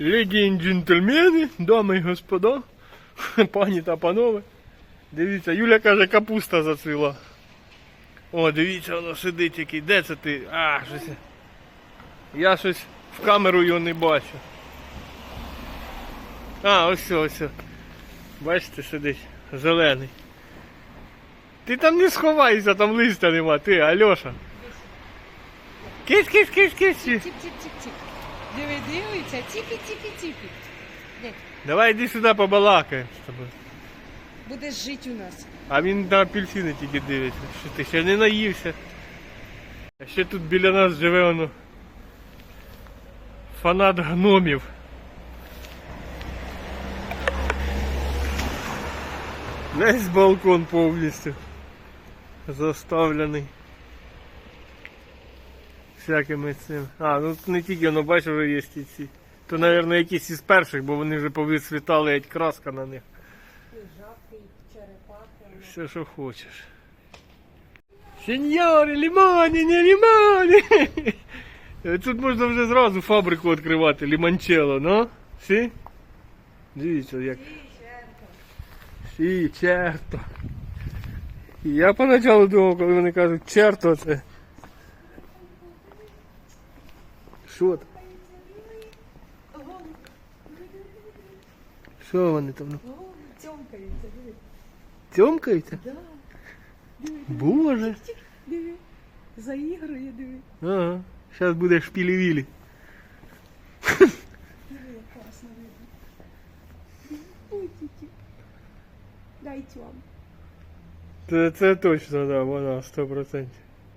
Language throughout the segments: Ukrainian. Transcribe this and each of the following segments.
Леді і джентльмени, дами і господа, пані та панове. Дивіться, Юля каже, капуста зацвіла. О, дивіться, воно сидить який. Де це ти? А, щось. Я щось в камеру його не бачу. А, ось, ось. Бачите, сидить. Зелений. Ти там не сховайся, там листя нема, ти, Альоша. Кись, кись, кись, кись. Тіп-тіп-тіп-тіп. Диви, дивиться, тіпі-тіпі-тіпі. Давай іди сюди побалакаємо з тобою. Будеш жити у нас. А він на апельсини тільки дивиться. Що ти ще не наївся. А ще тут біля нас живе воно. Фанат гномів. Весь балкон повністю заставлений. Всякими цим. А, ну не тільки, воно бачиш, вже є ці ці. То, мабуть, якісь із перших, бо вони вже повисвітали, геть краска на них. Жабки, черепахи. Все, що хочеш. Сеньори, лімоні, не лімоні. Тут можна вже зразу фабрику відкривати, лімончелло, ну? Сі? Дивіться, як. Сі, черто. І Я поначалу думав, коли вони кажуть черто, це. Що там? Що вони там? ну, О, цьомкаються, диви. Тьомкаються? Да, Боже. диви. Заігрує, диви. Ага. Зараз буде шпілі-вілі. Диви, як класно видно. Ой. Дай тьом. Це, це точно, да, вона 100%.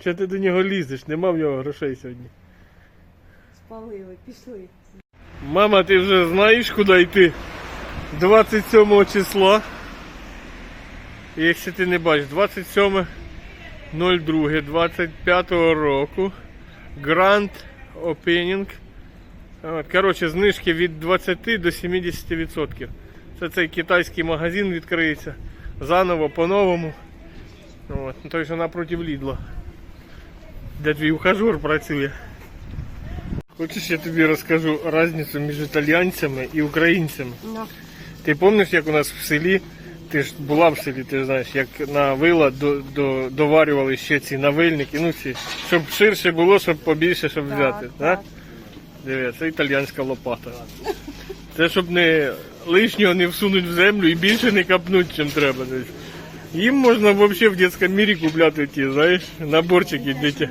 Чого ти до нього лізеш? Нема в нього грошей сьогодні. Спалили, пішли. Мама, ти вже знаєш, куди йти? 27 числа. Якщо ти не бачиш, 27.02.25 року. Grand Opening. Коротше, знижки від 20 до 70%. Це цей китайський магазин відкриється. Заново, по-новому. Тобто напроти Лідла. Де твій ухажер працює. Хочеш, я тобі розкажу різницю між італійцями і українцями. Ну, Ти пам'ятаєш, як у нас в селі, ти ж була в селі, ти ж знаєш, як на вила до, до, доварювали ще ці навильники, ну ці, щоб ширше було, щоб побільше, щоб взяти. так, Да? так. Диви, це італійська лопата. Це щоб не лишнього не всунуть в землю і більше не капнуть, чим треба. Їм можна взагалі в дитячому мірі купляти ті, знаєш, наборчики дитя.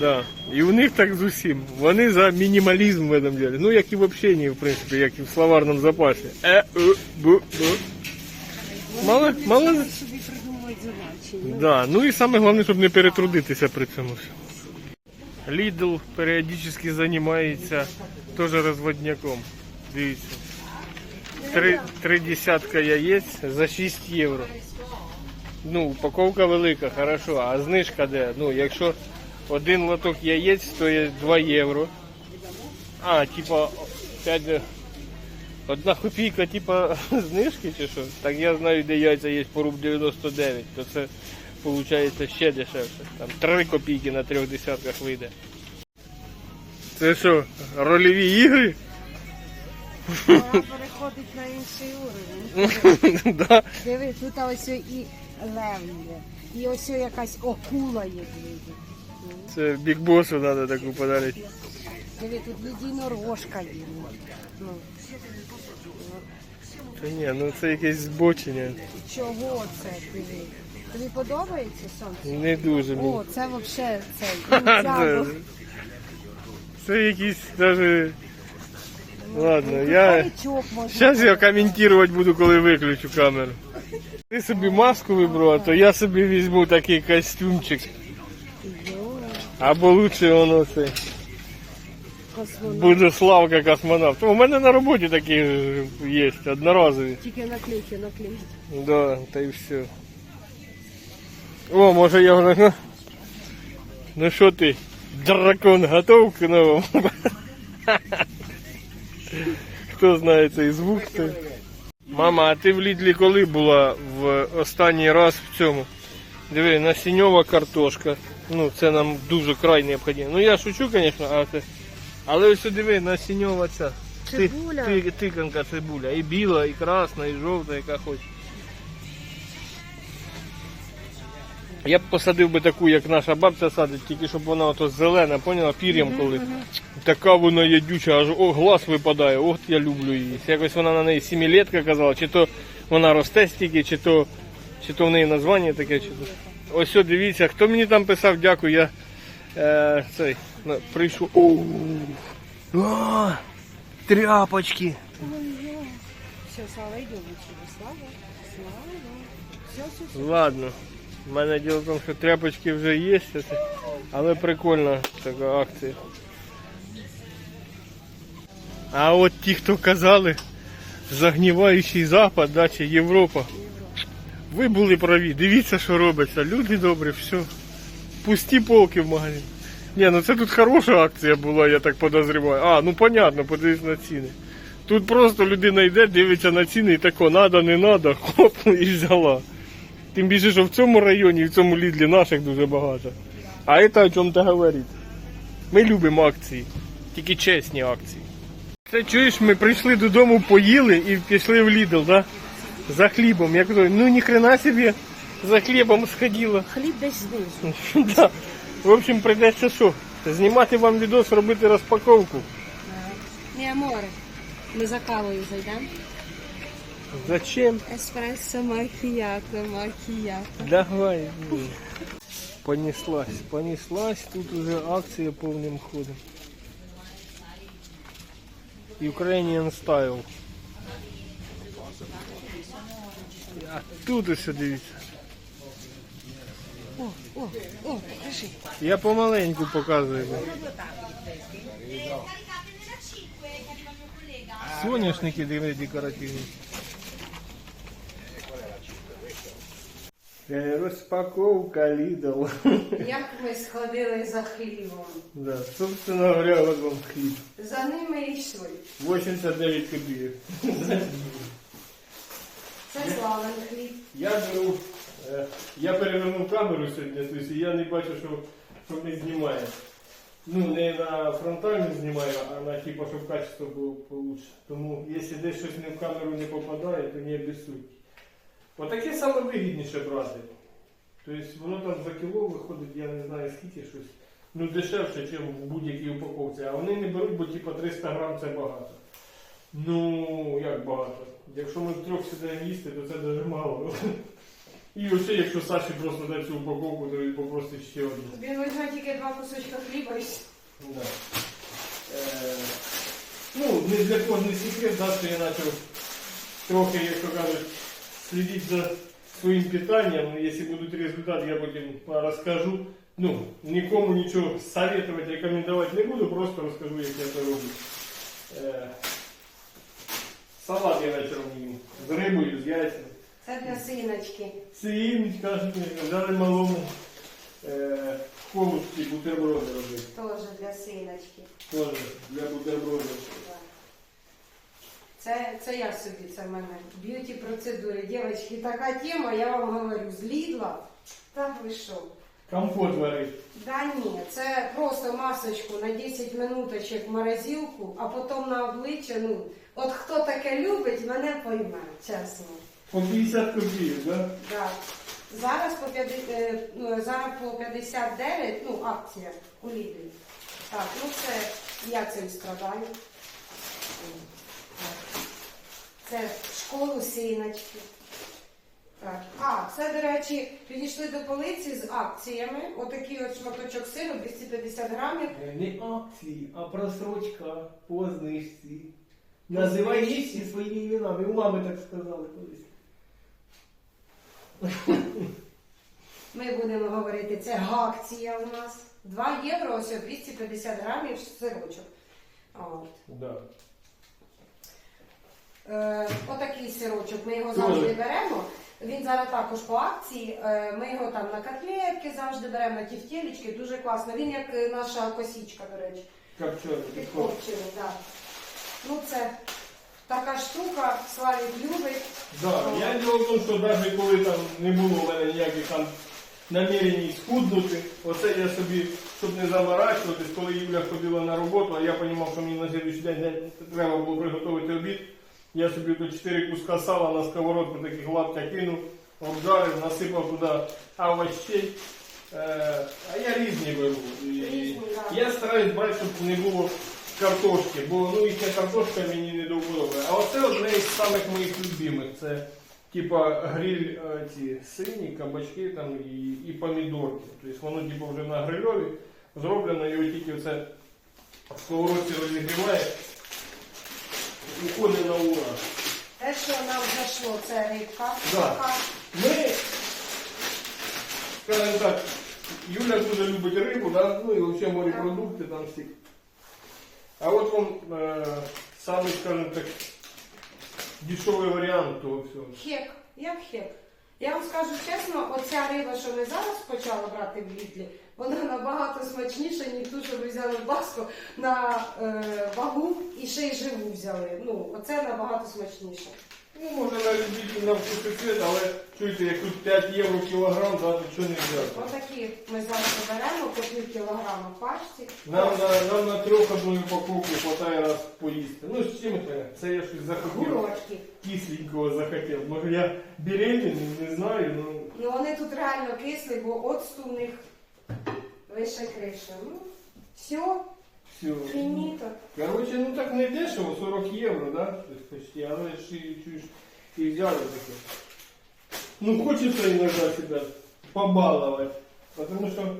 Да. І у них так з усім. Вони за мінімалізм в этом деле. Ну, як і в общенні, в принципі, як і в словарному запасі. Е, у, бу, бу. Мало, мало. собі задачі. Да. Ну і саме головне, щоб не перетрудитися при цьому. Лідл періодично займається теж розводняком. Дивіться. Три, три десятка яєць за 6 євро. Ну, упаковка велика, хорошо. А знижка де? Ну, якщо один лоток яєць стоїть 2 євро. А, типа, 5... Одна копійка, типа, знижки чи що? Так я знаю, де яйця є по руб 99, то це виходить ще дешевше. Там 3 копійки на трьох десятках вийде. Це що, рольові ігри? Вона переходить на інший уровень. да. Диви, тут ось і лев є. І ось якась акула є. Це бікбосу треба таку подарити. Диви, тут єдинорожка є. Ну, Та ні, ну це якесь збочення. чого це, диви? Тобі подобається сонце? Не дуже мені. О, це взагалі. Це, це якісь даже. Ладно, я. Паричок. Зараз я коментувати буду, коли виключу камеру. Ти собі маску вибрав, а то я собі візьму такий костюмчик. Або лучше воно це. Космонавт. Буде Славка космонавт. У мене на роботі такі є, одноразові. Тільки наклейки, наклейки. Да, та й все. О, може я вже. Ну що ти, дракон готов к новому? Хто знає цей звук? Той? Мама, а ти в Лідлі коли була в останній раз в цьому? Диви, насіньова картошка. Ну, це нам дуже край необхідно. Ну я шучу, звісно, а це. Але ось диви, насіньова ця. Цибуля. ти- тиканка цибуля. І біла, і красна, і жовта, яка хочеш. Я б посадив би таку, як наша бабця садить, тільки щоб вона ото зелена, поняла, пір'ям коли. Така вона ядюча, аж о, глаз випадає. Ох, я люблю її. Якось вона на неї сімілетка казала, чи то вона росте стільки, чи то, чи то в неї названня таке, чи то. Ось о, дивіться, хто мені там писав, дякую, я е, цей, прийшов. А, тряпочки. Все, слава йде. Слава. Слава. Ладно. У мене діло в тому, що тряпочки вже є, але прикольна така акція. А от ті, хто казали, загніваючий Запад, да, чи Європа. Ви були праві, дивіться, що робиться. Люди добрі, все. Пусті полки в магазині. Ні, ну це тут хороша акція була, я так подозріваю. А, ну понятно, подивись на ціни. Тут просто людина йде, дивиться на ціни і тако, надо, не надо, хоп, і взяла. Тим більше, що в цьому районі, в цьому лідлі наших дуже багато. А це о чому-то говорить. Ми любимо акції, тільки чесні акції. Це чуєш, ми прийшли додому, поїли і пішли в Лідл, да? За хлібом. Я кажу, ну ніхрена собі за хлібом сходила. Хліб десь знизу. Да. В общем, прийдеться що? Знімати вам відос, робити розпаковку. Ні, аморе. Ми за кавою зайдемо. Зачем? Еспресо макіято, макіято. Давай. Понеслась, понеслась. Тут уже акція повним ходом. Ukrainian Style. А тут ось дивіться. О, о, о, покажи. Я помаленьку показую. Соняшники диви декоративні. Е, Розпаковка Lidl. Як ми сходили за хлібом. Да, собственно говоря, вот вам хліб. За ними і йшли. 89 копійок. Це славен хліб. Я беру, е, я перевернув камеру сьогодні, тобто я не бачу, що, що ми знімаємо. Ну, не на фронтальну знімаю, а на типу, щоб качество було получше. Тому якщо десь щось не в камеру не попадає, то не обіссудьте. Отаке саме вигідніше брати. Тобто воно там за кіло виходить, я не знаю скільки щось. Ну дешевше, ніж в будь-якій упаковці. А вони не беруть, бо типу 300 грам це багато. Ну, як багато. Якщо ми втрьох сідаємо їсти, то це дуже мало. І ще якщо Саші просто дати цю упаковку, то він попросить ще одну. Він візьме тільки два кусочка хліба і все. Да. Е, ну, не для кожного секрет, да, що я почав трохи, як то кажуть, слідити за своїм питанням. Ну, Якщо будуть результати, я потім розкажу. Ну, нікому нічого советувати, рекомендувати не буду, просто розкажу, як я це роблю. Е, салат я вечором їм з рибою, з яйцями. Це для синочки. Син, кажуть, взяли малому е, бутерброди робити. Теж для синочки. Теж для бутербродів. Це, це я собі, це в мене. Б'юті процедури. Дівчатки, така тема, я вам говорю, з Лідла. Так ви що? Компот варить. Да ні, це просто масочку на 10 минуточок в морозилку, а потім на обличчя. Ну, от хто таке любить, мене пойме, чесно. По 50 копійок, да? Да. Зараз по 50, е, ну, зараз по 59, ну, акція у Лідлі. Так, ну це я цим страдаю. Так. Це в школу синочки. Так. А, це, до речі, підійшли до полиці з акціями. Отакий от шматочок сиру, 250 грамів. Не акції, а просрочка по знижці. Називай річці своїми іменами. У мами так сказали колись. Ми будемо говорити, це акція у нас. 2 євро, ось 250 грамів сирочок. От. Да. Е, отакий сирочок, ми його завжди беремо. Він зараз також по акції. Е, ми його там на котлетки завжди беремо, на тівтєлічки, дуже класно. Він як е, наша косічка, до речі, Копчений. підкопчений. Так. Ну це така штука, Славік любить. Да. Я діло в тому, що навіть коли там не було у мене ніяких там намірені схуднути. Оце я собі, щоб не заморачуватись, коли Юля ходила на роботу, а я розумів, що мені на слідуючий день треба було приготувати обід. Я собі до 4 куска сала на сковородку таких лаптя кинув, обжарив, насипав туди овощей. Е, а я різні беру. Різні, да. Я стараюсь брати, щоб не було картошки, бо ну, їхня картошка мені не до. А оце одне із самих моїх любимих. Це типа гриль е, ці сині, кабачки там і, і помідорки. Тобто воно типу, вже на грильові зроблено, його тільки оце в сковородці розігріває і на ура. Те, що нам зайшло, це рибка. Да. Така. Ми, скажімо так, Юля дуже любить рибу, да? ну і взагалі морепродукти там всі. А от вам е, самий, скажімо так, дешевий варіант того всього. Хек, як хек. Я вам скажу чесно, оця риба, що ви зараз почали брати в Лідлі, вона набагато смачніша, ніж ту, що ви взяли в Баску на е, вагу і ще й живу взяли. Ну, оце набагато смачніше. Ну, можна на любитель на вкус але чуєте, як тут 5 євро кілограм, да, то чого не взяти? Отакі ми зараз беремо по пів кілограма в пачці. Нам на, нам на трьох одну упаковку хватає раз поїсти. Ну, з чим це? Це я щось захотів. Гурочки. Кисленького захотів. Може я беременний, не знаю, ну. Ну вони тут реально кислі, бо оцту в них вище криша. Ну, все, Все. фініто. Короче, ну так не дешево, 40 євро, да? Тобто почти, але ж і, чуєш, і взяли таке. Ну хочется иногда себя побаловать, потому что,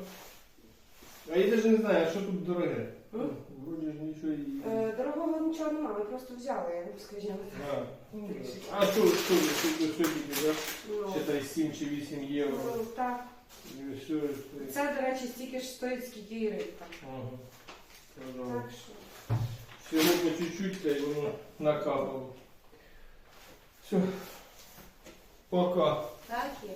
а я даже не знаю, а що тут дороге. М? Вроде ж нічого і... Е, дорогого нічого немає, ми просто взяли, я вам скажу. А, а що, що, що, що, що тільки, да? Ну, Считай 7 чи 8 євро. ну, так. І все, і- Це, до речі, стільки ж стоїть, скільки і рибка. Ага. Так що. Всього по чуть-чуть, та й воно накапало. Все. Пока. Так є.